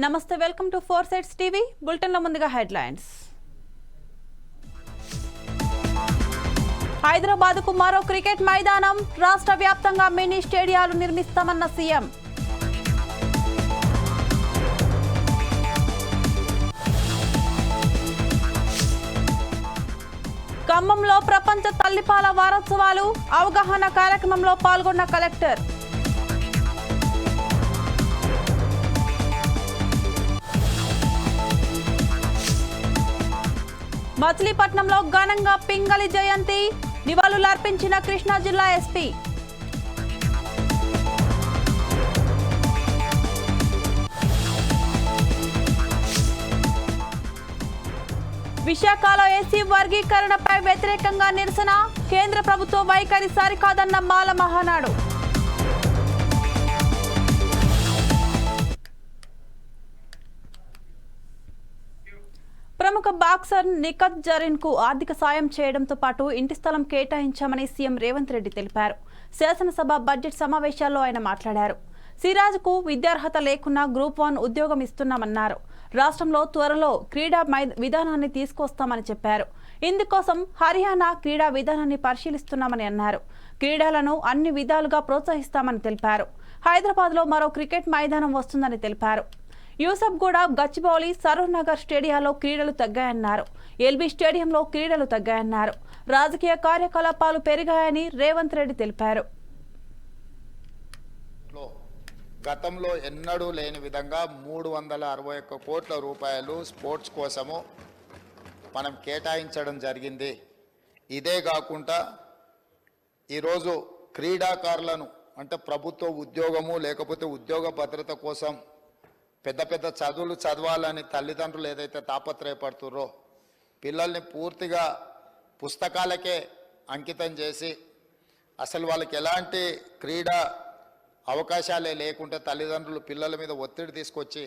నమస్తే welcome to four sides TV బులెటిన్లో ముందుగా హెడ్లైన్స్. హైదరాబాద్కు మరో క్రికెట్ మైదానం రాష్ట్ర వ్యాప్తంగా మినీ స్టేడియాలు నిర్మిస్తామన్న సీఎం. ఖమ్మంలో ప్రపంచ తల్లిపాల వారోత్సవాలు అవగాహన కార్యక్రమంలో పాల్గొన్న కలెక్టర్. మచిలీపట్నంలో ఘనంగా పింగళి జయంతి. నివాళులర్పించిన కృష్ణా జిల్లా ఎస్పీ. విశాఖలో ఏసీ వర్గీకరణపై వ్యతిరేకంగా నిరసన. కేంద్ర ప్రభుత్వ వైఖరి సరికాదన్న మాల మహానాడు. బాక్సర్ నిఖత్ జరీన్కు ఆర్థిక సాయం చేయడంతో పాటు ఇంటి స్థలం కేటాయించామని సీఎం రేవంత్ రెడ్డి తెలిపారు. శాసనసభ బడ్జెట్ సమావేశాల్లో ఆయన మాట్లాడారు. సిరాజ్కు విద్యార్హత లేకున్నా గ్రూప్ వన్ ఉద్యోగం ఇస్తున్నామన్నారు. రాష్ట్రంలో త్వరలో క్రీడా మై విధానాన్ని తీసుకొస్తామని చెప్పారు. ఇందుకోసం హర్యానా క్రీడా విధానాన్ని పరిశీలిస్తున్నామని అన్నారు. క్రీడలను అన్ని విధాలుగా ప్రోత్సహిస్తామని తెలిపారు. హైదరాబాద్లో మరో క్రికెట్ మైదానం వస్తుందని తెలిపారు. యూసఫ్గూడ గచ్చిబౌలి సరూర్ నగర్ స్టేడియాలో క్రీడలు తగ్గాయన్నారు. ఎల్బీ స్టేడియంలో క్రీడలు తగ్గాయన్నారు. రాజకీయ కార్యకలాపాలు పెరిగాయని రేవంత్ రెడ్డి తెలిపారు. లో గతంలో ఎన్నడూ లేని విధంగా మూడు వందల అరవై ఒక్క కోట్ల రూపాయలు స్పోర్ట్స్ కోసము మనం కేటాయించడం జరిగింది. ఇదే కాకుండా ఈరోజు క్రీడాకారులను అంటే ప్రభుత్వ ఉద్యోగము లేకపోతే ఉద్యోగ భద్రత కోసం పెద్ద పెద్ద చదువులు చదవాలని తల్లిదండ్రులు ఏదైతే తాపత్రయపడుతుర్రో పిల్లల్ని పూర్తిగా పుస్తకాలకే అంకితం చేసి అసలు వాళ్ళకి ఎలాంటి క్రీడా అవకాశాలే లేకుంటే తల్లిదండ్రులు పిల్లల మీద ఒత్తిడి తీసుకొచ్చి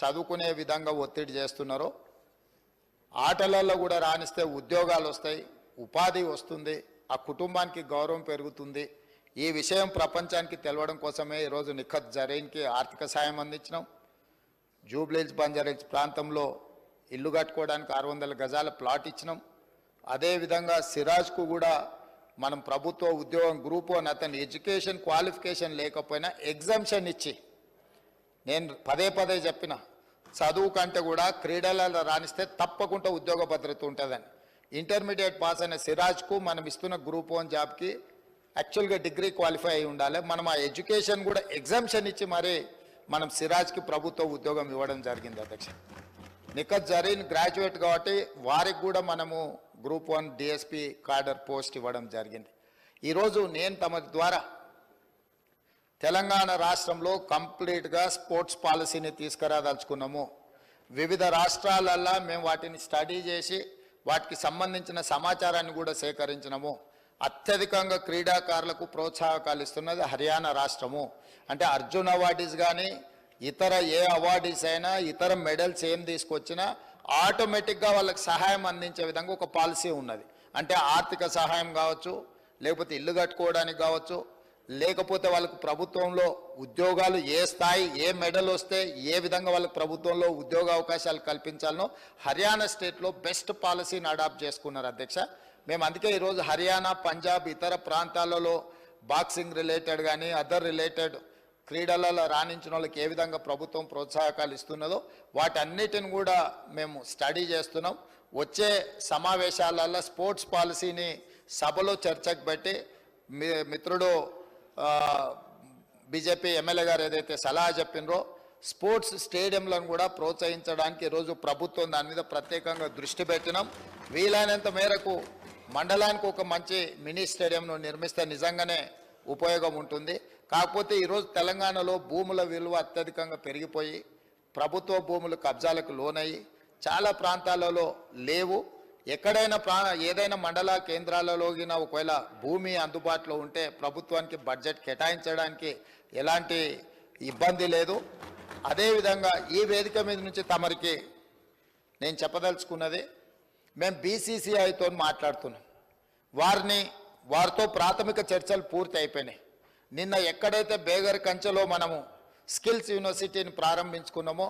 చదువుకునే విధంగా ఒత్తిడి చేస్తున్నారో ఆటలలో కూడా రాణిస్తే ఉద్యోగాలు వస్తాయి ఉపాధి వస్తుంది ఆ కుటుంబానికి గౌరవం పెరుగుతుంది. ఈ విషయం ప్రపంచానికి తెలవడం కోసమే ఈరోజు నిఖత్ జరీన్కి ఆర్థిక సాయం అందించినాం. జూబ్లీహిల్స్ బంజారీల్స్ ప్రాంతంలో ఇల్లు కట్టుకోవడానికి ఆరు వందల గజాల ప్లాట్ ఇచ్చినాం. అదేవిధంగా సిరాజ్కు కూడా మనం ప్రభుత్వ ఉద్యోగం గ్రూప్ అని అతని ఎడ్యుకేషన్ క్వాలిఫికేషన్ లేకపోయినా ఎగ్జామ్షన్ ఇచ్చి నేను పదే పదే చెప్పిన చదువు కంటే కూడా క్రీడలలో రాణిస్తే తప్పకుండా ఉద్యోగ భద్రత ఉంటుందని. ఇంటర్మీడియట్ పాస్ అయిన సిరాజ్కు మనం ఇస్తున్న గ్రూప్ వన్ జాబ్కి యాక్చువల్గా డిగ్రీ క్వాలిఫై అయి ఉండాలి. మనం ఆ ఎడ్యుకేషన్ కూడా ఎగ్జామ్షన్ ఇచ్చి మరి మనం సిరాజ్కి ప్రభుత్వ ఉద్యోగం ఇవ్వడం జరిగింది అధ్యక్ష. నిఖత్ జరీన్ గ్రాడ్యుయేట్ కాబట్టి వారికి కూడా మనము group one DSP cadre post ఇవ్వడం జరిగింది. ఈరోజు నేను తమ ద్వారా తెలంగాణ రాష్ట్రంలో కంప్లీట్గా స్పోర్ట్స్ పాలసీని తీసుకురాదలుచుకున్నాము. వివిధ రాష్ట్రాలల్లో మేము వాటిని స్టడీ చేసి వాటికి సంబంధించిన సమాచారాన్ని కూడా సేకరించినాము. అత్యధికంగా క్రీడాకారులకు ప్రోత్సాహకాలు ఇస్తున్నది హర్యానా రాష్ట్రము. అంటే అర్జున్ అవార్డీస్ కానీ ఇతర ఏ అవార్డీస్ అయినా ఇతర మెడల్స్ ఏం తీసుకొచ్చినా ఆటోమేటిక్గా వాళ్ళకి సహాయం అందించే విధంగా ఒక పాలసీ ఉన్నది. అంటే ఆర్థిక సహాయం కావచ్చు లేకపోతే ఇల్లు కట్టుకోవడానికి కావచ్చు లేకపోతే వాళ్ళకు ప్రభుత్వంలో ఉద్యోగాలు ఏ స్థాయి ఏ మెడల్ వస్తే ఏ విధంగా వాళ్ళకి ప్రభుత్వంలో ఉద్యోగ అవకాశాలు కల్పించాలనో హర్యానా స్టేట్లో బెస్ట్ పాలసీని అడాప్ట్ చేసుకున్నారు అధ్యక్ష. మేము అందుకే ఈరోజు హర్యానా పంజాబ్ ఇతర ప్రాంతాలలో బాక్సింగ్ రిలేటెడ్ కానీ అదర్ రిలేటెడ్ క్రీడలలో రాణించిన వాళ్ళకి ఏ విధంగా ప్రభుత్వం ప్రోత్సాహకాలు ఇస్తున్నదో వాటన్నిటిని కూడా మేము స్టడీ చేస్తున్నాం. వచ్చే సమావేశాలలో స్పోర్ట్స్ పాలసీని సభలో చర్చకు పెట్టి మీ మిత్రుడు బీజేపీ ఎమ్మెల్యే గారు ఏదైతే సలహా చెప్పినరో స్పోర్ట్స్ స్టేడియంలను కూడా ప్రోత్సహించడానికి ఈరోజు ప్రభుత్వం దాని మీద ప్రత్యేకంగా దృష్టి పెట్టినాం. వీలైనంత మేరకు మండలానికి ఒక మంచి మినీ స్టేడియంను నిర్మిస్తే నిజంగానే ఉపయోగం ఉంటుంది. కాకపోతే ఈరోజు తెలంగాణలో భూముల విలువ అత్యధికంగా పెరిగిపోయి ప్రభుత్వ భూములు కబ్జాలకు లోనయ్యి చాలా ప్రాంతాలలో లేవు. ఎక్కడైనా ప్రా ఏదైనా మండల కేంద్రాలలోగిన ఒకవేళ భూమి అందుబాటులో ఉంటే ప్రభుత్వానికి బడ్జెట్ కేటాయించడానికి ఎలాంటి ఇబ్బంది లేదు. అదేవిధంగా ఈ వేదిక మీద నుంచి తమరికి నేను చెప్పదలుచుకున్నది మేము బీసీసీఐతో మాట్లాడుతున్నాం. వారిని వారితో ప్రాథమిక చర్చలు పూర్తి అయిపోయినాయి. నిన్న ఎక్కడైతే బేగర్ కంచెలో మనము స్కిల్స్ యూనివర్సిటీని ప్రారంభించుకున్నామో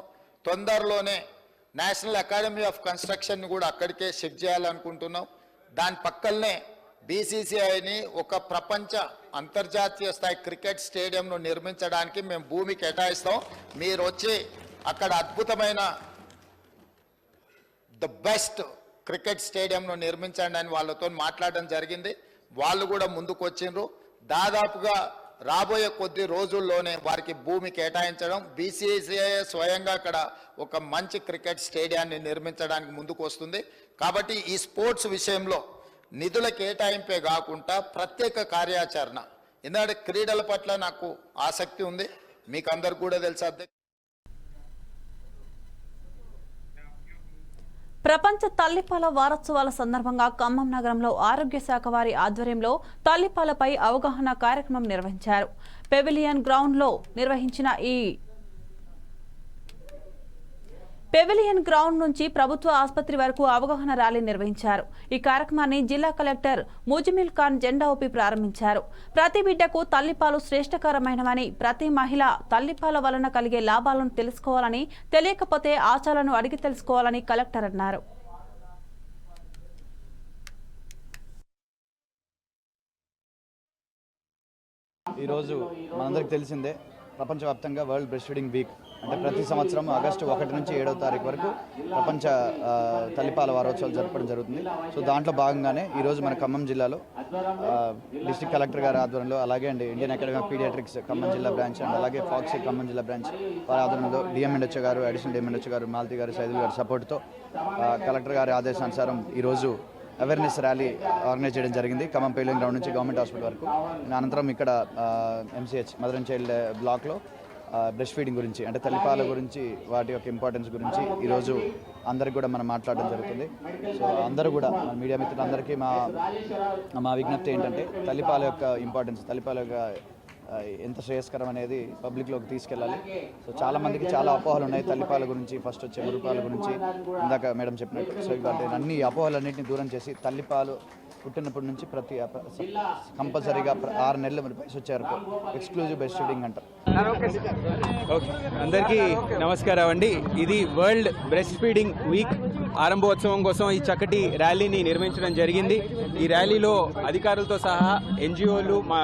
తొందరలోనే నేషనల్ అకాడమీ ఆఫ్ కన్స్ట్రక్షన్ని కూడా అక్కడికే షిఫ్ట్ చేయాలనుకుంటున్నాం. దాని పక్కనే బీసీసీఐని ఒక ప్రపంచ అంతర్జాతీయ స్థాయి క్రికెట్ స్టేడియంను నిర్మించడానికి మేము భూమి కేటాయిస్తాం. మీరు వచ్చి అక్కడ అద్భుతమైన ద బెస్ట్ క్రికెట్ స్టేడియంను నిర్మించండి అని వాళ్ళతో మాట్లాడడం జరిగింది. వాళ్ళు కూడా ముందుకు వచ్చిండ్రు దాదాపుగా రాబోయే కొద్ది రోజుల్లోనే వారికి భూమి కేటాయించడం. బీసీసీఐ స్వయంగా అక్కడ ఒక మంచి క్రికెట్ స్టేడియాన్ని నిర్మించడానికి ముందుకు వస్తుంది కాబట్టి ఈ స్పోర్ట్స్ విషయంలో నిధుల కేటాయింపే కాకుండా ప్రత్యేక కార్యాచరణ. ఎందుకంటే క్రీడల పట్ల నాకు ఆసక్తి ఉంది. మీకు అందరు కూడా తెలుసు ప్రపంచ తల్లిపాల వారోత్సవాల సందర్భంగా ఖమ్మం నగరంలో ఆరోగ్య శాఖ వారి ఆధ్వర్యంలో తల్లిపాలపై అవగాహన కార్యక్రమం నిర్వహించారు. పెవిలియన్ గ్రౌండ్లో నిర్వహించిన ఈ పెవిలియన్ గ్రౌండ్ నుంచి ప్రభుత్వ ఆసుపత్రి వరకు అవగాహన ర్యాలీ నిర్వహించారు. ఈ కార్యక్రమాన్ని జిల్లా కలెక్టర్ ముజిమిల్ ఖాన్ జెండా ఊపి ప్రారంభించారు. ప్రతి బిడ్డకు తల్లిపాలు శ్రేష్టకరమైనవని ప్రతి మహిళ తల్లిపాల వలన కలిగే లాభాలను తెలుసుకోవాలని తెలియకపోతే ఆచారాలను అడిగి తెలుసుకోవాలని కలెక్టర్ అన్నారు. ఈరోజు మనందరికి తెలిసిందే ప్రపంచవ్యాప్తంగా వరల్డ్ బ్రెస్ట్ ఫీడింగ్ వీక్ అంటే ప్రతి సంవత్సరం ఆగస్టు ఒకటి నుంచి ఏడవ తారీఖు వరకు ప్రపంచ తల్లిపాల వారోత్సవాలు జరపడం జరుగుతుంది. సో దాంట్లో భాగంగానే ఈరోజు మన ఖమ్మం జిల్లాలో డిస్ట్రిక్ట్ కలెక్టర్ గారి ఆధ్వర్యంలో అలాగే అండి Indian academy of pediatrics Khammam జిల్లా బ్రాంచ్ అండ్ అలాగే ఫాక్సీ ఖమ్మం జిల్లా బ్రాంచ్ వారి ఆధ్వర్యంలో డిఎంఎండ్హెచ్ గారు అడిషనల్ డిఎంఎండ్హెచ్ గారు మాలతి గారు సైదుల్ గారి సపోర్ట్తో కలెక్టర్ గారి ఆదేశానుసారం ఈరోజు అవేర్నెస్ ర్యాలీ ఆర్గనైజ్ చేయడం జరిగింది. ఖమ్మం పేలింగ్ గ్రౌండ్ నుంచి గవర్నమెంట్ హాస్పిటల్ వరకు. అనంతరం ఇక్కడ ఎంసీహెచ్ మదర్ అండ్ చైల్డ్ బ్లాక్లో బ్రెస్ట్ ఫీడింగ్ గురించి అంటే తల్లిపాల గురించి వాటి యొక్క ఇంపార్టెన్స్ గురించి ఈరోజు అందరికి కూడా మనం మాట్లాడడం జరుగుతుంది. సో అందరూ కూడా మన మీడియా మిత్రులందరికీ మా మా విజ్ఞప్తి ఏంటంటే తల్లిపాల యొక్క ఇంపార్టెన్స్ తల్లిపాల యొక్క ఎంత శ్రేయస్కరం అనేది పబ్లిక్లోకి తీసుకెళ్ళాలి. సో చాలామందికి చాలా అపోహలు ఉన్నాయి తల్లిపాల గురించి ఫస్ట్ వచ్చే మురుపాల గురించి. ఇందాక మేడం చెప్పినట్టు. సో ఇవాళ అన్ని అపోహలన్నింటినీ దూరం చేసి తల్లిపాలు పుట్టినప్పటి నుంచి ప్రతి కంపల్సరీగా ఆరు నెలల మరి వయసు ఎక్స్క్లూజివ్ బెస్ట్ ఫీడింగ్ అంటారు. ఓకే. అందరికీ నమస్కారం అండి. ఇది వరల్డ్ బ్రెస్ట్ ఫీడింగ్ వీక్ ఆరంభోత్సవం కోసం ఈ చక్కటి ర్యాలీని నిర్వహించడం జరిగింది. ఈ ర్యాలీలో అధికారులతో సహా ఎన్జిఓలు మా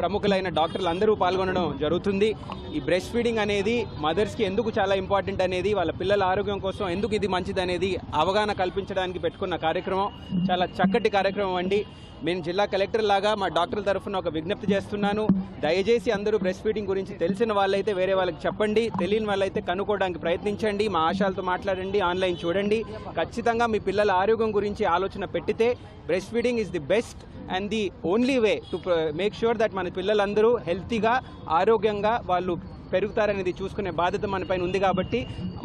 ప్రముఖులైన డాక్టర్లు అందరూ పాల్గొనడం జరుగుతుంది. ఈ బ్రెస్ట్ ఫీడింగ్ అనేది మదర్స్కి ఎందుకు చాలా ఇంపార్టెంట్ అనేది వాళ్ళ పిల్లల ఆరోగ్యం కోసం ఎందుకు ఇది మంచిది అనేది అవగాహన కల్పించడానికి పెట్టుకున్న కార్యక్రమం. చాలా చక్కటి కార్యక్రమం అండి. నేను జిల్లా కలెక్టర్ లాగా మా డాక్టర్ల తరఫున ఒక విజ్ఞప్తి చేస్తున్నాను. దయచేసి అందరూ బ్రెస్ట్ ఫీడింగ్ గురించి తెలిసిన వాళ్ళైతే వేరే వాళ్ళకి చెప్పండి. తెలియని వాళ్ళైతే కనుక్కోవడానికి ప్రయత్నించండి. మా ఆశాలతో మాట్లాడండి. ఆన్లైన్ చూడండి. ఖచ్చితంగా మీ పిల్లల ఆరోగ్యం గురించి ఆలోచన పెట్టితే breastfeeding is the best and the only way to make sure that మన పిల్లలందరూ హెల్తీగా ఆరోగ్యంగా వాళ్ళు పెరుగుతారనేది చూసుకునే బాధ్యత మన పైన ఉంది కాబట్టి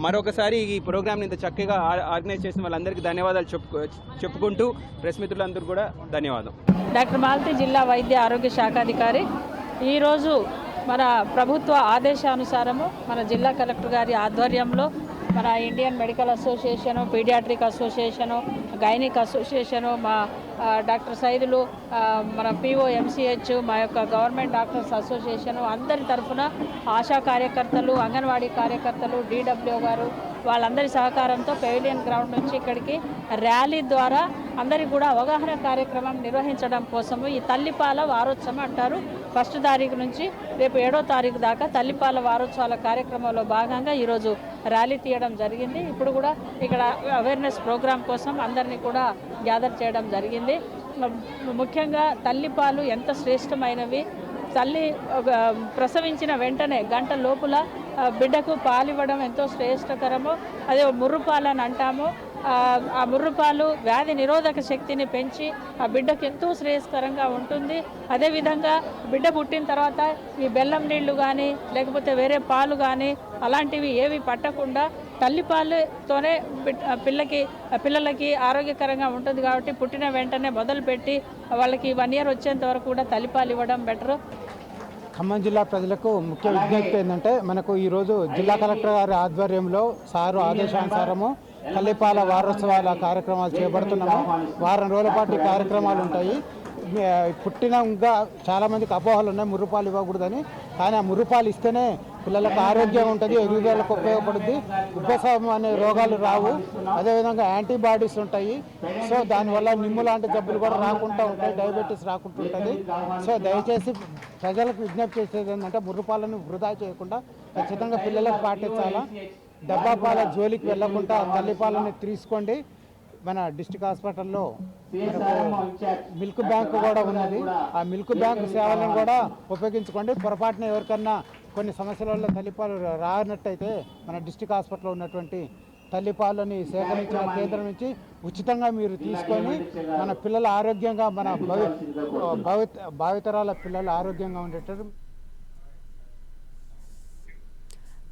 మరొకసారి ఈ ప్రోగ్రామ్ని ఇంత చక్కగా ఆర్గనైజ్ చేసిన వాళ్ళందరికీ ధన్యవాదాలు చెప్పు చెప్పుకుంటూ ప్రెస్ మిత్రులందరూ కూడా ధన్యవాదం. డాక్టర్ మాలతి జిల్లా వైద్య ఆరోగ్య శాఖాధికారి ఈరోజు మన ప్రభుత్వ ఆదేశానుసారము మన జిల్లా కలెక్టర్ గారి ఆధ్వర్యంలో మన Indian medical association pediatric association gynaec association మా డాక్టర్ సైదులు మన పిఓ ఎంసీహెచ్ మా యొక్క గవర్నమెంట్ డాక్టర్స్ అసోసియేషను అందరి తరఫున ఆశా కార్యకర్తలు అంగన్వాడీ కార్యకర్తలు డీడబ్ల్యూ గారు వాళ్ళందరి సహకారంతో పెవిలియన్ గ్రౌండ్ నుంచి ఇక్కడికి ర్యాలీ ద్వారా అందరికి కూడా అవగాహన కార్యక్రమం నిర్వహించడం కోసము ఈ తల్లిపాల వారోత్సవం అంటారు. ఫస్ట్ తారీఖు నుంచి రేపు ఏడో తారీఖు దాకా తల్లిపాల వారోత్సవాల కార్యక్రమంలో భాగంగా ఈరోజు ర్యాలీ తీయడం జరిగింది. ఇప్పుడు కూడా ఇక్కడ అవేర్నెస్ ప్రోగ్రాం కోసం అందరినీ కూడా గ్యాదర్ చేయడం జరిగింది. ముఖ్యంగా తల్లిపాలు ఎంత శ్రేష్టమైనవి. తల్లి ప్రసవించిన వెంటనే గంట లోపల బిడ్డకు పాలివ్వడం ఎంతో శ్రేష్టకరమో అదే ముర్రుపాలని అని అంటాము. ఆ, ముర్రుపాలు వ్యాధి నిరోధక శక్తిని పెంచి ఆ బిడ్డకు ఎంతో శ్రేయస్కరంగా ఉంటుంది. అదేవిధంగా బిడ్డ పుట్టిన తర్వాత ఈ బెల్లం నీళ్ళు కానీ లేకపోతే వేరే పాలు కానీ అలాంటివి ఏవి పట్టకుండా తల్లిపాలుతోనే పిల్లకి పిల్లలకి ఆరోగ్యకరంగా ఉంటుంది కాబట్టి పుట్టిన వెంటనే మొదలుపెట్టి వాళ్ళకి వన్ ఇయర్ వచ్చేంత వరకు కూడా తల్లిపాలు ఇవ్వడం బెటరు. ఖమ్మం జిల్లా ప్రజలకు ముఖ్య విజ్ఞప్తి ఏంటంటే మనకు ఈరోజు జిల్లా కలెక్టర్ గారి ఆధ్వర్యంలో సారు ఆదేశానుసారము తల్లిపాల వారోత్సవాల కార్యక్రమాలు చేపడుతున్నాము. వారం రోజుల పాటు కార్యక్రమాలు ఉంటాయి. పుట్టినంగా చాలామందికి అపోహలు ఉన్నాయి. ముర్రుపాలు ఇవ్వకూడదని. కానీ ఆ ముర్రుపాలు ఇస్తేనే పిల్లలకు ఆరోగ్యం ఉంటుంది ఎదుగుదలకు ఉపయోగపడుద్ది. ఉపశమనం అనే రోగాలు రావు. అదేవిధంగా యాంటీబాడీస్ ఉంటాయి. సో దానివల్ల నిమ్ము లాంటి జబ్బులు కూడా రాకుండా ఉంటాయి. డయాబెటీస్ రాకుండా ఉంటుంది. సో దయచేసి ప్రజలకు విజ్ఞప్తి చేసేది ఏంటంటే ముర్రుపాలను వృధా చేయకుండా ఖచ్చితంగా పిల్లలకు పాటించాలా? డబ్బా పాల జోలికి వెళ్ళకుండా తల్లిపాలని తీసుకోండి. మన డిస్టిక్ హాస్పిటల్లో మిల్క్ బ్యాంక్ కూడా ఉన్నది. ఆ మిల్క్ బ్యాంక్ సేవలను కూడా ఉపయోగించుకోండి. పొరపాటున ఎవరికన్నా కొన్ని సమస్యల వల్ల తల్లిపాలు రానట్టయితే మన డిస్టిక్ హాస్పిటల్లో ఉన్నటువంటి తల్లిపాలని సేకరించిన కేంద్రం నుంచి ఉచితంగా మీరు తీసుకొని మన పిల్లల ఆరోగ్యంగా మన భవి భావితరాల పిల్లలు ఆరోగ్యంగా ఉండేటట్టు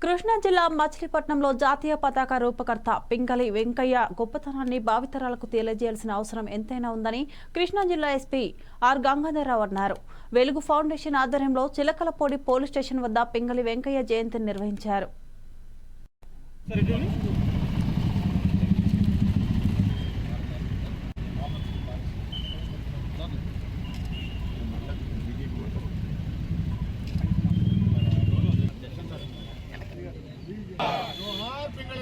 కృష్ణా జిల్లా మచిలీపట్నంలో జాతీయ పతాక రూపకర్త పింగళి వెంకయ్య గొప్పతనాన్ని భావితరాలకు తెలియజేయాల్సిన అవసరం ఎంతైనా ఉందని కృష్ణా జిల్లా ఎస్పీ ఆర్ గంగాధరరావు అన్నారు. వెలుగు ఫౌండేషన్ ఆధ్వర్యంలో చిలకలపూడి పోలీస్ స్టేషన్ వద్ద పింగళి వెంకయ్య జయంతిని నిర్వహించారు జోహార్ పింగళి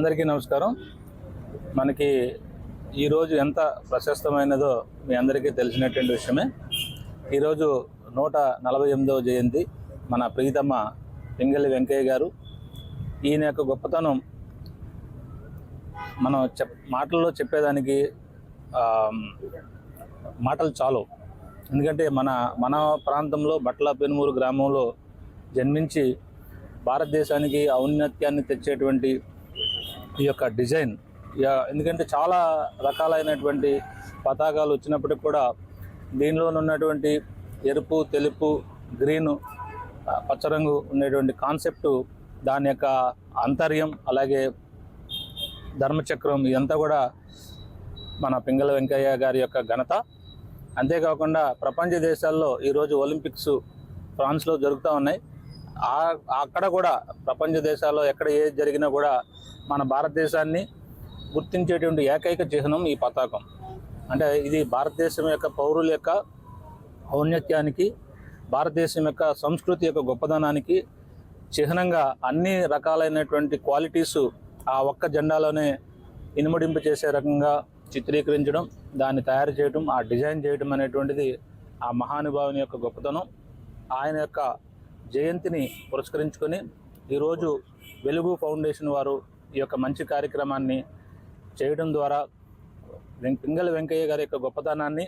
అందరికీ నమస్కారం. మనకి ఈరోజు ఎంత ప్రశస్తమైనదో మీ అందరికీ తెలిసినటువంటి విషయమే. ఈరోజు నూట నలభై ఎనిమిదవ జయంతి మన ప్రీతమ్మ పింగళి వెంకయ్య గారు. ఈయన యొక్క గొప్పతనం మనం చెప్ మాటల్లో చెప్పేదానికి మాటలు చాలు. ఎందుకంటే మన మన ప్రాంతంలో బట్ల పెనుమూరు గ్రామంలో జన్మించి భారతదేశానికి ఔన్నత్యాన్ని తెచ్చేటువంటి ఈ యొక్క డిజైన్. ఎందుకంటే చాలా రకాలైనటువంటి పతాకాలు వచ్చినప్పటికి కూడా దీనిలో ఉన్నటువంటి ఎరుపు తెలుపు గ్రీను పచ్చరంగు ఉండేటువంటి కాన్సెప్టు దాని యొక్క అంతర్యం అలాగే ధర్మచక్రం ఇదంతా కూడా మన పింగళ వెంకయ్య గారి యొక్క ఘనత. అంతేకాకుండా ప్రపంచ దేశాల్లో ఈరోజు ఒలింపిక్స్ ఫ్రాన్స్లో జరుగుతూ ఉన్నాయి. అక్కడ కూడా ప్రపంచ దేశాల్లో ఎక్కడ ఏది జరిగినా కూడా మన భారతదేశాన్ని గుర్తించేటువంటి ఏకైక చిహ్నం ఈ పతాకం. అంటే ఇది భారతదేశం యొక్క పౌరుల యొక్క ఔన్నత్యానికి భారతదేశం యొక్క సంస్కృతి యొక్క గొప్పదనానికి చిహ్నంగా అన్ని రకాలైనటువంటి క్వాలిటీస్ ఆ ఒక్క జెండాలోనే ఇనుమడింపు చేసే రకంగా చిత్రీకరించడం దాన్ని తయారు చేయడం ఆ డిజైన్ చేయడం అనేటువంటిది ఆ మహానుభావుని యొక్క గొప్పతనం. ఆయన యొక్క జయంతిని పురస్కరించుకొని ఈరోజు వెలుగు ఫౌండేషన్ వారు ఈ యొక్క మంచి కార్యక్రమాన్ని చేయడం ద్వారా వెం- పింగళ వెంకయ్య గారి యొక్క గొప్పతనాన్ని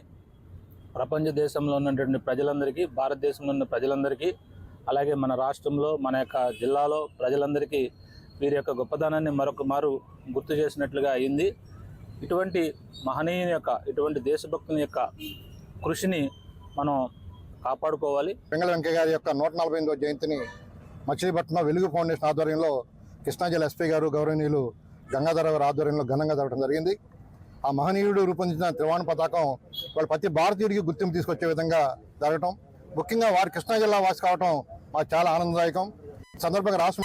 ప్రపంచ దేశంలో ఉన్నటువంటి ప్రజలందరికీ భారతదేశంలో ఉన్న ప్రజలందరికీ అలాగే మన రాష్ట్రంలో మన యొక్క జిల్లాలో ప్రజలందరికీ వీరి యొక్క గొప్పతనాన్ని మరొక మారు గుర్తు చేసినట్లుగా అయింది. ఇటువంటి మహనీయుని యొక్క ఇటువంటి దేశభక్తుని యొక్క కృషిని మనం కాపాడుకోవాలి. పింగళ వెంకయ్య గారి యొక్క నూట నలభై ఎనిమిదో జయంతిని మచిలీపట్నం వెలుగు ఫౌండేషన్ ఆధ్వర్యంలో కృష్ణా జిల్లా ఎస్పీ గారు గౌరవనీయులు గంగాధరరావు ఆధ్వర్యంలో ఘనంగా జరగడం జరిగింది. ఆ మహనీయుడు రూపొందించిన త్రివాణ పతాకం వాళ్ళు ప్రతి భారతీయుడికి గుర్తింపు తీసుకొచ్చే విధంగా జరగటం. ముఖ్యంగా వారి కృష్ణా జిల్లా వాసి కావటం మాకు చాలా ఆనందదాయకం. సందర్భంగా రాష్ట్ర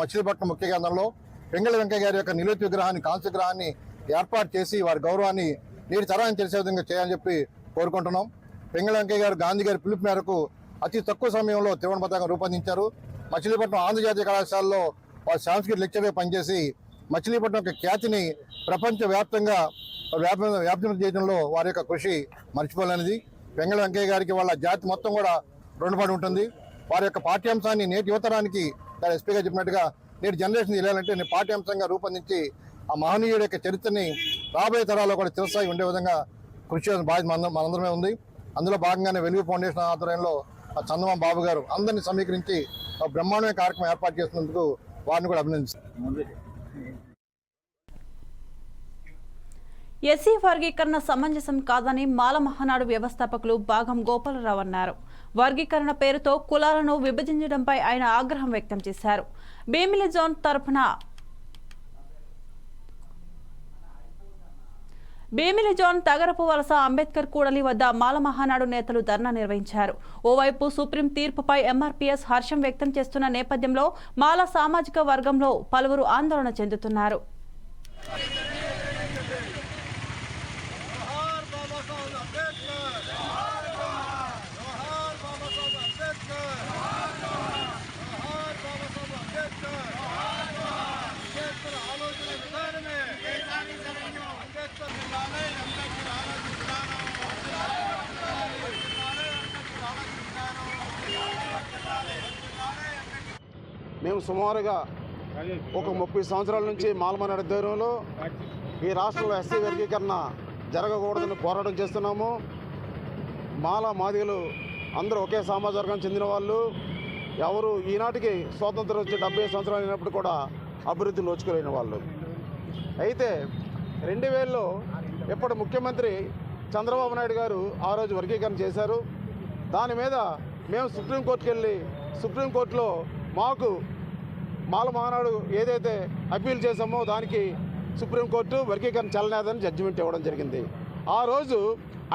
మచిలీపట్నం ముఖ్య కేంద్రంలో పింగళ వెంకయ్య గారి యొక్క నిలువెత్తు విగ్రహాన్ని కాంస్య విగ్రహాన్ని ఏర్పాటు చేసి వారి గౌరవాన్ని నీరు తరాన్ని తెలిసే విధంగా చేయాలని చెప్పి కోరుకుంటున్నాం. పింగళ వెంకయ్య గారు గాంధీ గారి పిలుపు మేరకు అతి తక్కువ సమయంలో త్రివర్ణ పతాకం రూపొందించారు. మచిలీపట్నం ఆంధ్రజాతీయ కళాశాలలో వారు సాంస్కృతిక లెక్చర్గా పనిచేసి మచిలీపట్నం యొక్క ఖ్యాతిని ప్రపంచవ్యాప్తంగా వ్యాప వ్యాప్తి చేయడంలో వారి యొక్క కృషి మర్చిపోలేనిది. వెంగళ వెంకయ్య గారికి వాళ్ళ జాతి మొత్తం కూడా రుణపడి ఉంటుంది. వారి యొక్క పాఠ్యాంశాన్ని నేటి యువతరానికి గారు ఎస్పీగా చెప్పినట్టుగా నేటి జనరేషన్ తెలియాలంటే నేను పాఠ్యాంశంగా రూపొందించి ఆ మహనీయుడి యొక్క చరిత్రని రాబోయే తరాల్లో కూడా తెలుసాయి ఉండే విధంగా కృషి బాధ్యత మన మనందరమే ఉంది. అందులో భాగంగానే వెలుగు ఫౌండేషన్ ఆధ్వర్యంలో చందమా బాబు గారు అందరినీ సమీకరించి బ్రహ్మాండమైన కార్యక్రమం ఏర్పాటు చేసినందుకు వారిని కూడా అభినందిస్తాను ఎస్సీ వర్గీకరణ సమంజసం కాదని మాల మహానాడు వ్యవస్థాపకులు భాగం గోపాలరావు అన్నారు. వర్గీకరణ పేరుతో కులాలను విభజించడంపై ఆయన ఆగ్రహం వ్యక్తం చేశారు. భీమిలి జోన్ తరఫున భీమిలి జోన్ తగరపు వలస అంబేద్కర్ కూడలి వద్ద మాల మహానాడు నేతలు ధర్నా నిర్వహించారు. ఓవైపు సుప్రీం తీర్పుపై ఎంఆర్పీఎస్ హర్షం వ్యక్తం చేస్తున్న నేపథ్యంలో మాల సామాజిక వర్గంలో పలువురు ఆందోళన చెందుతున్నారు. సుమారుగా ఒక ముప్పై సంవత్సరాల నుంచి మాల్మనాడు ఆధ్వర్యంలో ఈ రాష్ట్రంలో ఎస్సీ వర్గీకరణ జరగకూడదని పోరాటం చేస్తున్నాము. మాల మాదిగలు అందరూ ఒకే సమాజ వర్గానికి చెందిన వాళ్ళు. ఎవరు ఈనాటికి స్వాతంత్రం వచ్చి డెబ్బై సంవత్సరాలు అయినప్పుడు కూడా అభివృద్ధి నోచుకోలేని వాళ్ళు. అయితే రెండు వేలలో ఇప్పటి ముఖ్యమంత్రి చంద్రబాబు నాయుడు గారు ఆ రోజు వర్గీకరణ చేశారు. దాని మీద మేము సుప్రీంకోర్టుకి వెళ్ళి సుప్రీంకోర్టులో మాకు మాల మానాడు ఏదైతే అప్పీల్ చేశామో దానికి సుప్రీంకోర్టు వర్గీకరణ చల్లనేదని జడ్జిమెంట్ ఇవ్వడం జరిగింది. ఆ రోజు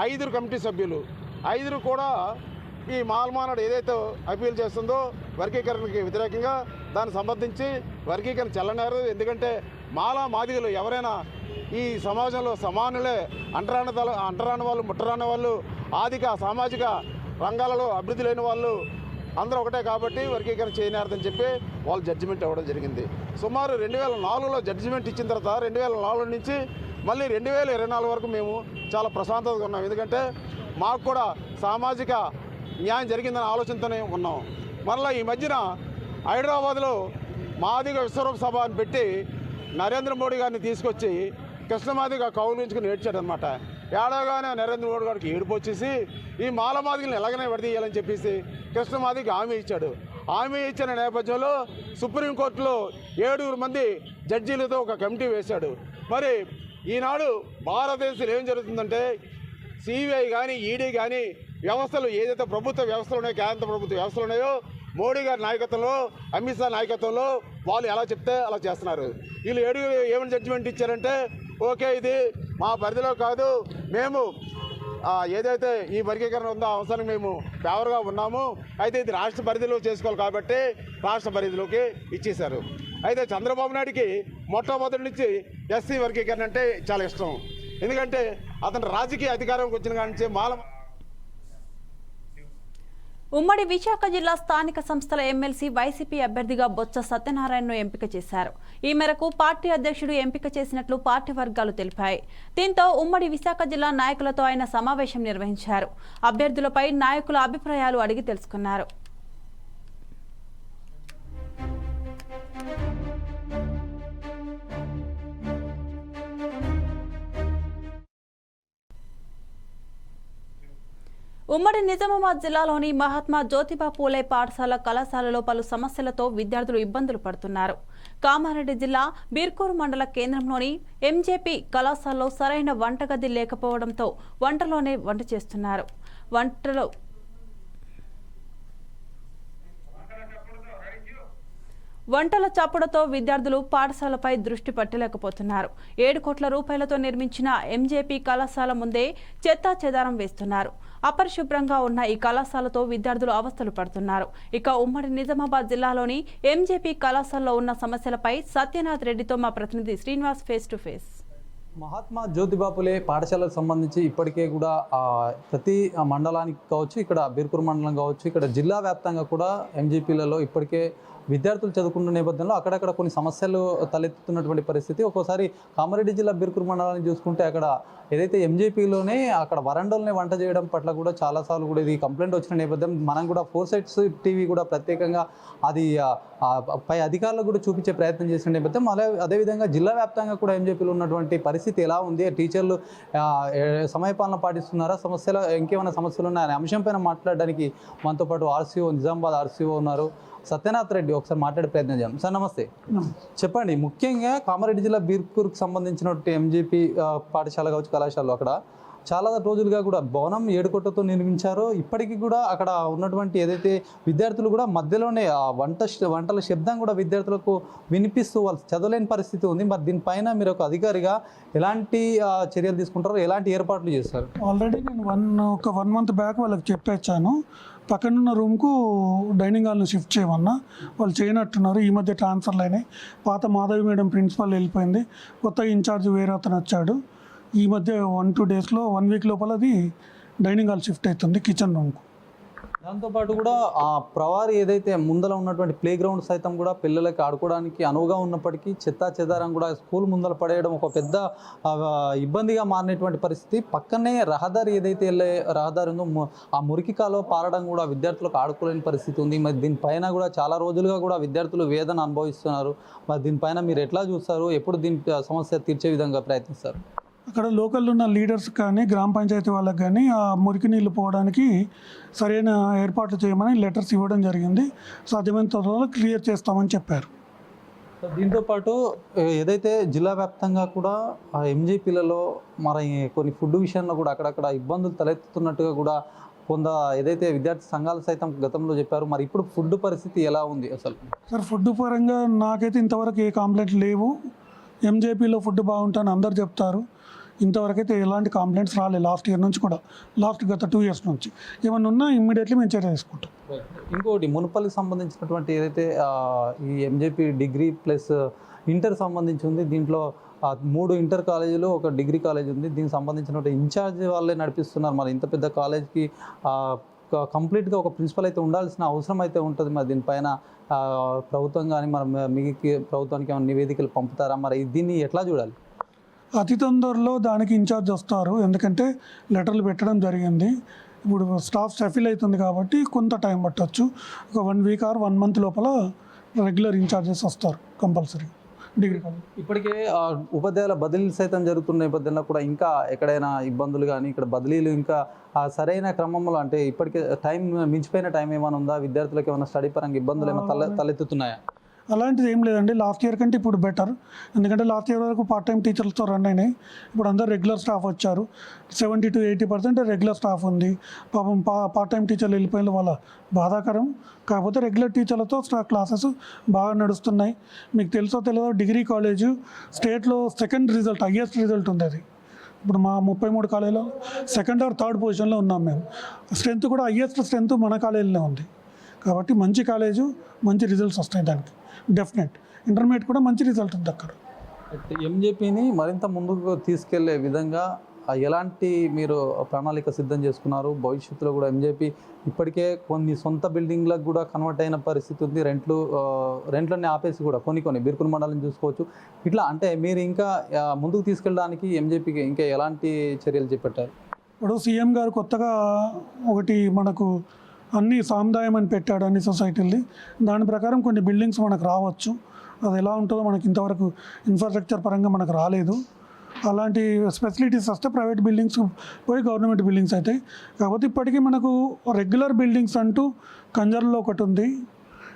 ఐదురు కమిటీ సభ్యులు ఐదురు కూడా ఈ మాల్మానాడు ఏదైతే అప్పీల్ చేస్తుందో వర్గీకరణకి వ్యతిరేకంగా దాన్ని సంబంధించి వర్గీకరణ చల్లనేరు ఎందుకంటే మాలా మాదిగలు ఎవరైనా ఈ సమాజంలో సమానులే అంటరాని తల అంటరాని వాళ్ళు ముట్టరాని వాళ్ళు ఆర్థిక సామాజిక రంగాలలో అభివృద్ధి లేని వాళ్ళు అందరూ ఒకటే కాబట్టి వర్గీకరణ చేయనారని చెప్పి వాళ్ళు జడ్జిమెంట్ ఇవ్వడం జరిగింది. సుమారు రెండు వేల నాలుగులో జడ్జిమెంట్ ఇచ్చిన తర్వాత రెండు వేల నాలుగు నుంచి మళ్ళీ రెండు వేల ఇరవై నాలుగు వరకు మేము చాలా ప్రశాంతతగా ఉన్నాం. ఎందుకంటే మాకు కూడా సామాజిక న్యాయం జరిగిందనే ఆలోచనతోనే ఉన్నాం. మరలా ఈ మధ్యన హైదరాబాద్లో మాదిగ విశ్వరూప సభ అని పెట్టి నరేంద్ర మోడీ గారిని తీసుకొచ్చి కృష్ణమాదిగా కౌలించుకుని ఏడ్చాడనమాట ఏడవగానే నరేంద్ర మోడీ గారికి ఏడుపు వచ్చేసి ఈ మాలమాదిగలను ఎలాగనే విడదీయాలని చెప్పేసి కృష్ణమాదికి హామీ ఇచ్చాడు. హామీ ఇచ్చిన నేపథ్యంలో సుప్రీంకోర్టులో ఏడుగురు మంది జడ్జీలతో ఒక కమిటీ వేశాడు. మరి ఈనాడు భారతదేశంలో ఏం జరుగుతుందంటే సిబిఐ కానీ ఈడీ కానీ వ్యవస్థలు ఏదైతే ప్రభుత్వ వ్యవస్థలు ఉన్నాయో కేంద్ర ప్రభుత్వ వ్యవస్థలు ఉన్నాయో మోడీ గారి నాయకత్వంలో అమిత్ షా నాయకత్వంలో వాళ్ళు ఎలా చెప్తే అలా చేస్తున్నారు. వీళ్ళు ఏడు ఏమైనా జడ్జిమెంట్ ఇచ్చారంటే ఓకే ఇది మా పరిధిలో కాదు మేము ఏదైతే ఈ వర్గీకరణ ఉందో అవసరం మేము ఫేవర్గా ఉన్నాము అయితే ఇది రాష్ట్ర పరిధిలో చేసుకోవాలి కాబట్టి రాష్ట్ర పరిధిలోకి ఇచ్చేశారు. అయితే చంద్రబాబు నాయుడికి మొట్టమొదటి నుంచి ఎస్సీ వర్గీకరణ అంటే చాలా ఇష్టం. ఎందుకంటే అతను రాజకీయ అధికారంకి వచ్చిన కాడి నుంచి మాల ఉమ్మడి విశాఖ జిల్లా స్థానిక సంస్థల ఎమ్మెల్సీ వైసీపీ అభ్యర్థిగా బొత్స సత్యనారాయణను ఎంపిక చేశారు. ఈ మేరకు పార్టీ అధ్యక్షుడు ఎంపిక చేసినట్లు పార్టీ వర్గాలు తెలిపాయి. దీంతో ఉమ్మడి విశాఖ జిల్లా నాయకులతో ఆయన సమావేశం నిర్వహించారు. అభ్యర్థులపై నాయకుల అభిప్రాయాలు అడిగి తెలుసుకున్నారు. ఉమ్మడి నిజామాబాద్ జిల్లాలోని మహాత్మా జ్యోతిబా పూలే పాఠశాల కళాశాలలో పలు సమస్యలతో విద్యార్థులు ఇబ్బందులు పడుతున్నారు. కామారెడ్డి జిల్లా బీర్కూరు మండల కేంద్రంలోని ఎంజేపీ కళాశాలలో సరైన వంటగది లేకపోవడంతో వంటలోనే వంట చేస్తున్నారు. వంటలో వంటల చప్పుడతో విద్యార్థులు పాఠశాలపై దృష్టి పట్టలేకపోతున్నారు. ఏడు కోట్ల రూపాయలతో నిర్మించిన ఎంజేపీ కళాశాల ముందే చెత్తా చెదారం వేస్తున్నారు. అపరిశుభ్రంగా ఉన్న ఈ కళాశాలతో విద్యార్థులు అవస్థలు పడుతున్నారు. ఇక ఉమ్మడి నిజామాబాద్ జిల్లాలోని ఎంజేపీ కళాశాలలో ఉన్న సమస్యలపై సత్యనాథ్ రెడ్డితో మా ప్రతినిధి Srinivas face to face Mahatma Jyotiba Phule పాఠశాలకు సంబంధించి ఇప్పటికే కూడా ప్రతి మండలానికి కావచ్చు ఇక్కడ బీర్పూర్ మండలం కావచ్చు ఇక్కడ జిల్లా వ్యాప్తంగా కూడా ఎంజీపీలలో ఇప్పటికే విద్యార్థులు చదువుకున్న నేపథ్యంలో అక్కడక్కడ కొన్ని సమస్యలు తలెత్తుతున్నటువంటి పరిస్థితి. ఒక్కోసారి కామారెడ్డి జిల్లా బిర్కూర్ మండలాన్ని చూసుకుంటే అక్కడ ఏదైతే ఎంజేపీలోనే అక్కడ వరండల్ని వంట చేయడం పట్ల కూడా చాలాసార్లు కూడా ఇది కంప్లైంట్ వచ్చిన నేపథ్యం. మనం కూడా ఫోర్ సైట్స్ టీవీ కూడా ప్రత్యేకంగా అది పై అధికారులకు కూడా చూపించే ప్రయత్నం చేసిన నేపథ్యం. అదే అదేవిధంగా జిల్లా వ్యాప్తంగా కూడా ఎంజేపీలో ఉన్నటువంటి పరిస్థితి ఎలా ఉంది? టీచర్లు సమయపాలన పాటిస్తున్నారా? సమస్యలు ఇంకేమైనా సమస్యలు ఉన్నాయనే అంశం పైన మాట్లాడడానికి మనతో పాటు ఆర్సీఓ నిజామాబాద్ ఆర్సీఓ ఉన్నారు. సత్యనాథ్ రెడ్డి ఒకసారి మాట్లాడే ప్రయత్నం చేద్దాం. సార్ నమస్తే. చెప్పండి ముఖ్యంగా కామారెడ్డి జిల్లా బీర్కూర్కి సంబంధించినటువంటి ఎంజీపీ పాఠశాల కావచ్చు కళాశాలలో అక్కడ చాలా రోజులుగా కూడా భవనం ఏడుకొట్టతో నిర్మించారో. ఇప్పటికీ కూడా అక్కడ ఉన్నటువంటి ఏదైతే విద్యార్థులు కూడా మధ్యలోనే ఆ వంట వంటల శబ్దం కూడా విద్యార్థులకు వినిపిస్తూ వాళ్ళు చదవలేని పరిస్థితి ఉంది. మరి దీనిపైన మీరు ఒక అధికారిగా ఎలాంటి చర్యలు తీసుకుంటారో ఎలాంటి ఏర్పాట్లు చేస్తారు? ఆల్రెడీ నేను వన్ ఒక వన్ మంత్ బ్యాక్ వాళ్ళకి చెప్పేచ్చాను. పక్కనున్న రూమ్కు డైనింగ్ హాల్ని షిఫ్ట్ చేయమన్నా వాళ్ళు చేయనట్టున్నారు. ఈ మధ్య ట్రాన్స్ఫర్లు అయినాయి. పాత మాధవి మేడం ప్రిన్సిపల్ వెళ్ళిపోయింది. కొత్త ఇన్ఛార్జ్ వేరే అతను వచ్చాడు. ఈ మధ్య వన్ టూ డేస్లో వన్ వీక్ లోపల అది డైనింగ్ హాల్ షిఫ్ట్ అవుతుంది కిచెన్ రూమ్కు. దాంతోపాటు కూడా ఆ ప్రవారి ఏదైతే ముందల ఉన్నటువంటి ప్లే గ్రౌండ్ సైతం కూడా పిల్లలకి ఆడుకోవడానికి అనువుగా ఉన్నప్పటికీ చెత్తా చెదారం కూడా స్కూల్ ముందల పడేయడం ఒక పెద్ద ఇబ్బందిగా మారినటువంటి పరిస్థితి. పక్కనే రహదారి ఏదైతే వెళ్ళే రహదారి ఉందో ఆ మురికి కాలువ పారడం కూడా విద్యార్థులకు ఆడుకోలేని పరిస్థితి ఉంది. మరి దీనిపైన కూడా చాలా రోజులుగా కూడా విద్యార్థులు వేదన అనుభవిస్తున్నారు. మరి దీనిపైన మీరు ఎట్లా చూస్తారు? ఎప్పుడు దీని సమస్య తీర్చే విధంగా ప్రయత్నిస్తారు? అక్కడ లోకల్ ఉన్న లీడర్స్ కానీ గ్రామ పంచాయతీ వాళ్ళకి కానీ ఆ మురికి నీళ్ళు పోవడానికి సరైన ఏర్పాట్లు చేయమని లెటర్స్ ఇవ్వడం జరిగింది. సాధ్యమైన త్వరలో క్లియర్ చేస్తామని చెప్పారు. సో దీంతో పాటు ఏ- ఏదైతే జిల్లా వ్యాప్తంగా కూడా ఆ ఎంజీపీలలో మరి కొన్ని ఫుడ్ విషయంలో కూడా అక్కడక్కడ ఇబ్బందులు తలెత్తుతున్నట్టుగా కూడా కొంత ఏదైతే విద్యార్థి సంఘాలు సైతం గతంలో చెప్పారు మరి ఇప్పుడు ఫుడ్ పరిస్థితి ఎలా ఉంది అసలు? సార్ ఫుడ్ పరంగా నాకైతే ఇంతవరకు ఏ కంప్లైంట్ లేవు. ఎంజేపీలో ఫుడ్ బాగుంటుందని అందరు చెప్తారు. ఇంతవరకైతే ఎలాంటి కంప్లైంట్స్ రాలేదు లాస్ట్ ఇయర్ నుంచి కూడా. లాస్ట్ గత టూ ఇయర్స్ నుంచి. ఏమన్నా ఉన్నా ఇమ్మీడియట్లీ మేము చర్య తీసుకుంటాం. ఇంకోటి మునుపల్లికి సంబంధించినటువంటి ఏదైతే ఈ ఎంజేపీ డిగ్రీ ప్లస్ ఇంటర్ సంబంధించి ఉంది దీంట్లో మూడు ఇంటర్ కాలేజీలు ఒక డిగ్రీ కాలేజ్ ఉంది. దీనికి సంబంధించినటువంటి ఇన్ఛార్జ్ వాళ్ళే నడిపిస్తున్నారు. మరి ఇంత పెద్ద కాలేజ్కి కంప్లీట్గా ఒక ప్రిన్సిపల్ అయితే ఉండాల్సిన అవసరం అయితే ఉంటుంది. మరి దీనిపైన ప్రభుత్వం కానీ మరి మీకు ప్రభుత్వానికి ఏమైనా నివేదికలు పంపుతారా? మరి దీన్ని ఎట్లా చూడాలి? అతి తొందరలో దానికి ఇన్ఛార్జ్ వస్తారు. ఎందుకంటే లెటర్లు పెట్టడం జరిగింది. ఇప్పుడు స్టాఫ్ షఫిల్ అవుతుంది కాబట్టి కొంత టైం పట్టొచ్చు. ఒక one week or one month లోపల రెగ్యులర్ ఇన్ఛార్జెస్ వస్తారు కంపల్సరీ. డిగ్రీ కాలేజ్ ఇప్పటికే ఆ, ఉపాధ్యాయుల బదిలీలు సైతం జరుగుతున్న నేపథ్యంలో కూడా ఇంకా ఎక్కడైనా ఇబ్బందులు కానీ ఇక్కడ బదిలీలు ఇంకా ఆ సరైన క్రమంలో అంటే ఇప్పటికే టైం మించిపోయిన టైం ఏమైనా ఉందా? విద్యార్థులకు ఏమైనా స్టడీ పరంగా ఇబ్బందులు ఏమైనా తల తలెత్తుతున్నాయా? అలాంటిది ఏం లేదండి. లాస్ట్ ఇయర్ కంటే ఇప్పుడు బెటర్. ఎందుకంటే లాస్ట్ ఇయర్ వరకు పార్ట్ టైం టీచర్లతో రన్ అయినాయి. ఇప్పుడు అందరు రెగ్యులర్ స్టాఫ్ వచ్చారు. Seventy to eighty percent regular staff ఉంది. పాపం పా పార్ట్ టైం టీచర్లు వెళ్ళిపోయిన వాళ్ళ బాధాకరం. కాకపోతే రెగ్యులర్ టీచర్లతో క్లాసెస్ బాగా నడుస్తున్నాయి. మీకు తెలుసో తెలియదో డిగ్రీ కాలేజు స్టేట్లో సెకండ్ రిజల్ట్ హయ్యెస్ట్ రిజల్ట్ ఉంది అది. ఇప్పుడు మా ముప్పై మూడు కాలేజీలో సెకండ్ ఆర్ థర్డ్ పొజిషన్లో ఉన్నాం మేము. స్ట్రెంత్ కూడా హయ్యెస్ట్ స్ట్రెంత్ మన కాలేజీలో ఉంది. కాబట్టి మంచి కాలేజు మంచి రిజల్ట్స్ వస్తాయి దానికి. డెఫినెట్ ఇంటర్మీడియట్ కూడా మంచి రిజల్ట్ ఉంది అక్కడ. ఎంజేపీని మరింత ముందుకు తీసుకెళ్ళే విధంగా ఎలాంటి మీరు ప్రణాళిక సిద్ధం చేసుకున్నారు? భవిష్యత్తులో కూడా ఎంజేపీ ఇప్పటికే కొన్ని సొంత బిల్డింగ్లకు కూడా కన్వర్ట్ అయిన పరిస్థితి ఉంది. రెంట్లు రెంట్లన్నీ ఆపేసి కూడా కొన్ని కొన్ని బిర్కుల్ మండలం చూసుకోవచ్చు. ఇట్లా అంటే మీరు ఇంకా ముందుకు తీసుకెళ్ళడానికి ఎంజేపీకి ఇంకా ఎలాంటి చర్యలు చేపట్టారు? ఇప్పుడు సీఎం గారు కొత్తగా ఒకటి మనకు అన్ని సాముదాయం అని పెట్టాడు అన్ని సొసైటీల్ని. దాని ప్రకారం కొన్ని బిల్డింగ్స్ మనకు రావచ్చు. అది ఎలా ఉంటుందో మనకి ఇంతవరకు ఇన్ఫ్రాస్ట్రక్చర్ పరంగా మనకు రాలేదు. అలాంటి ఫెసిలిటీస్ వస్తే ప్రైవేట్ బిల్డింగ్స్ పోయి గవర్నమెంట్ బిల్డింగ్స్ అవుతాయి కాకపోతే ఇప్పటికీ మనకు రెగ్యులర్ బిల్డింగ్స్ అంటూ కంజర్లో ఒకటి ఉంది.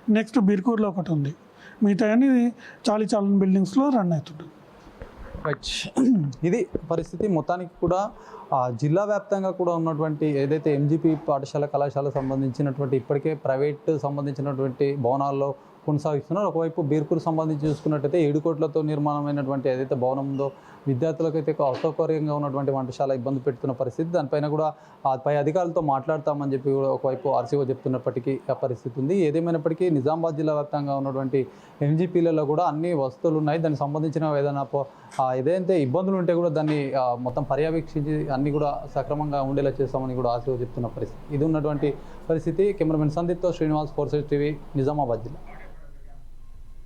నెక్స్ట్ బిర్కూర్లో ఒకటి ఉంది. మిగతా అన్ని చాలీ చాలని బిల్డింగ్స్లో రన్ అవుతుంది రైట్ ఇది పరిస్థితి మొత్తానికి కూడా జిల్లా వ్యాప్తంగా కూడా ఉన్నటువంటి ఏదైతే ఎంజీపీ పాఠశాల కళాశాల సంబంధించినటువంటి ఇప్పటికే ప్రైవేట్ సంబంధించినటువంటి భవనాల్లో కొనసాగిస్తున్నారు. ఒకవైపు బీర్కూరు సంబంధించి చూసుకున్నట్టయితే ఏడు కోట్లతో నిర్మాణమైనటువంటి ఏదైతే భవనం ఉందో విద్యార్థులకు ఒక అసౌకర్యంగా ఉన్నటువంటి వంటశాల ఇబ్బంది పెడుతున్న పరిస్థితి. దానిపైన కూడా పై అధికారులతో మాట్లాడతామని చెప్పి కూడా ఒకవైపు ఆర్సీఓ చెప్తున్నప్పటికీ ఆ పరిస్థితి ఉంది. ఏదేమైనప్పటికీ నిజామాబాద్ జిల్లా వ్యాప్తంగా ఉన్నటువంటి ఎంజీపీలలో కూడా అన్ని వస్తువులు ఉన్నాయి. దానికి సంబంధించిన ఏదైనా ఏదైతే ఇబ్బందులు ఉంటే కూడా దాన్ని మొత్తం పర్యవేక్షించి అన్ని కూడా సక్రమంగా ఉండేలా చేస్తామని కూడా ఆర్సీఓ చెప్తున్న పరిస్థితి. ఇది ఉన్నటువంటి పరిస్థితి. Cameraman సందీప్తో Srinivas four sides TV Nizamabad జిల్లా.